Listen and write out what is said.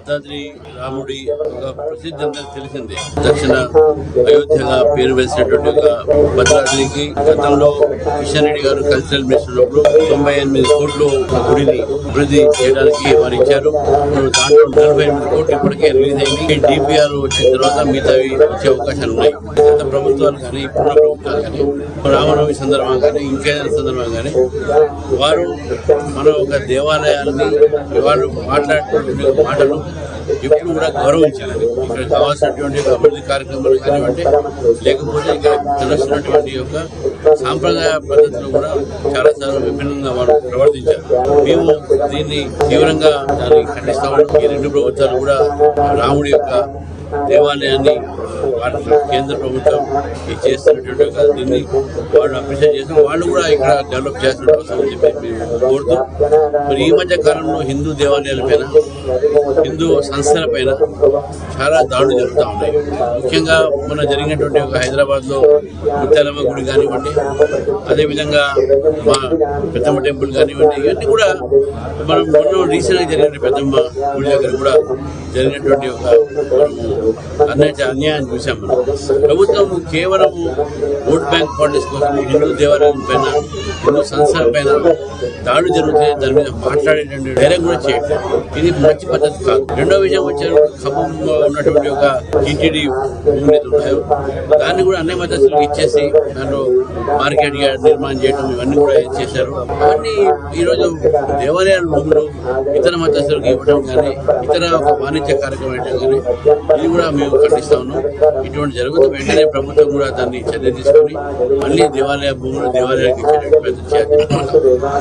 భద్రాద్రి రాముడి ఒక ప్రసిద్ధి అందరికి తెలిసిందే. దక్షిణ అయోధ్యగా పేరు వేసినటువంటి ఒక భద్రాద్రికి గతంలో కిషన్ రెడ్డి గారు కల్చరల్ మినిస్టర్ తొంభై ఎనిమిది కోట్లు గుడిని అభివృద్ధి చేయడానికి వారు ఇచ్చారు దాంట్లో నలభై ఎనిమిది కోట్లు ఇప్పటికే రిలీజ్ అయింది. డిపిఆర్ వచ్చిన తర్వాత మిగతావి వచ్చే అవకాశాలు ఉన్నాయి. గత ప్రభుత్వాలు కానీ ఇప్పుడున్న ప్రభుత్వాలు కానీ రామనవమి సందర్భంగా కానీ ఇంకేదైనా సందర్భంగా కానీ వారు మన ఒక దేవాలయాన్ని వాళ్ళు మాట్లాడుతున్న మాటలు ఎప్పుడు కూడా గౌరవించాలి ఇక్కడ కావాల్సినటువంటి అభివృద్ధి కార్యక్రమాలు కానివ్వండి లేకపోతే ఇక్కడ తెలుస్తున్నటువంటి యొక్క సాంప్రదాయ పద్ధతులు కూడా చాలా చాలా విభిన్నంగా వారు ప్రవర్తించారు. మేము దీన్ని తీవ్రంగా దాన్ని ఖండిస్తామని ఈ రెండు ప్రభుత్వాలు కూడా రాముడి యొక్క దేవాలయాన్ని వాళ్ళ కేంద్ర ప్రభుత్వం ఈ చేస్తున్నటువంటి ఒక దీన్ని వాళ్ళు అప్రిషియేట్ చేసిన వాళ్ళు కూడా ఇక్కడ డెవలప్ చేస్తున్న అని చెప్పి మేము కోరుతూ మరి ఈ మధ్య కాలంలో హిందూ దేవాలయాల పైన హిందూ సంస్థల పైన చాలా దాడులు జరుగుతూ ఉన్నాయి. ముఖ్యంగా మొన్న జరిగినటువంటి ఒక హైదరాబాద్లో ముత్యాలమ్మ గుడి కానివ్వండి అదేవిధంగా మా పెద్దమ్మ టెంపుల్ కానివ్వండి ఇవన్నీ కూడా మనం మొన్న రీసెంట్గా జరిగిన పెద్దమ్మ గుడి దగ్గర కూడా జరిగినటువంటి ఒక మనము అన్యాయ అన్యాయం చూసాం మనం. ప్రభుత్వం కేవలం ఓట్ బ్యాంక్ పాలిటిక్స్ కోసం హిందూ దేవాలయం పైన హిందూ సంస్థల పైన దాడులు జరుగుతాయి దాని మీద మాట్లాడేటువంటి ధైర్యం కూడా చేయట్లేదు. ఇది మంచి పద్ధతి కాదు. రెండో విషయం వచ్చారు. ఖమ్మంలో ఉన్నటువంటి ఒక టీటీడీ భూమి ఉన్నాయో దాన్ని కూడా అన్ని మద్దతులకు ఇచ్చేసి దాంట్లో మార్కెట్ నిర్మాణం చేయడం ఇవన్నీ కూడా చేశారు. అవన్నీ ఈరోజు దేవాలయాల భూములు ఇతర మతస్థులకు ఇవ్వడం కానీ ఇతర ఒక వాణిజ్య కార్యక్రమం కానీ ఇది కూడా మేము ఖండిస్తా ఉన్నాం. ఇటువంటి జరుగుతూ వెంటనే ప్రభుత్వం కూడా దాన్ని చర్య తీసుకొని మళ్ళీ దేవాలయ భూములు దేవాలయానికి ఇచ్చేటట్టు ప్రయత్నం చేయాలి.